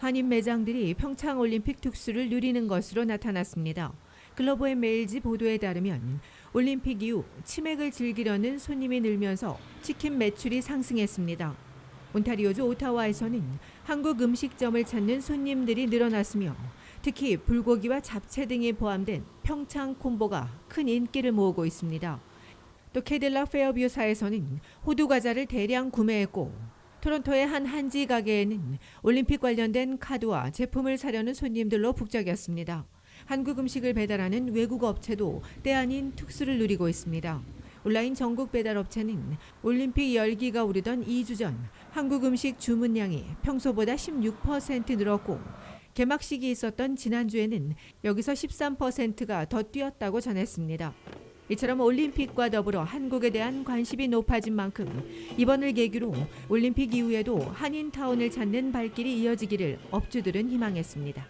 한인 매장들이 평창 올림픽 특수를 누리는 것으로 나타났습니다. 글로벌 메일지 보도에 따르면 올림픽 이후 치맥을 즐기려는 손님이 늘면서 치킨 매출이 상승했습니다. 온타리오주 오타와에서는 한국 음식점을 찾는 손님들이 늘어났으며 특히 불고기와 잡채 등이 포함된 평창 콤보가 큰 인기를 모으고 있습니다. 또 캐딜락 페어뷰사에서는 호두 과자를 대량 구매했고 토론토의 한 한지 가게에는 올림픽 관련된 카드와 제품을 사려는 손님들로 북적였습니다. 한국 음식을 배달하는 외국 업체도 때 아닌 특수를 누리고 있습니다. 온라인 전국 배달 업체는 올림픽 열기가 오르던 2주 전 한국 음식 주문량이 평소보다 16% 늘었고 개막식이 있었던 지난주에는 여기서 13%가 더 뛰었다고 전했습니다. 이처럼 올림픽과 더불어 한국에 대한 관심이 높아진 만큼 이번을 계기로 올림픽 이후에도 한인타운을 찾는 발길이 이어지기를 업주들은 희망했습니다.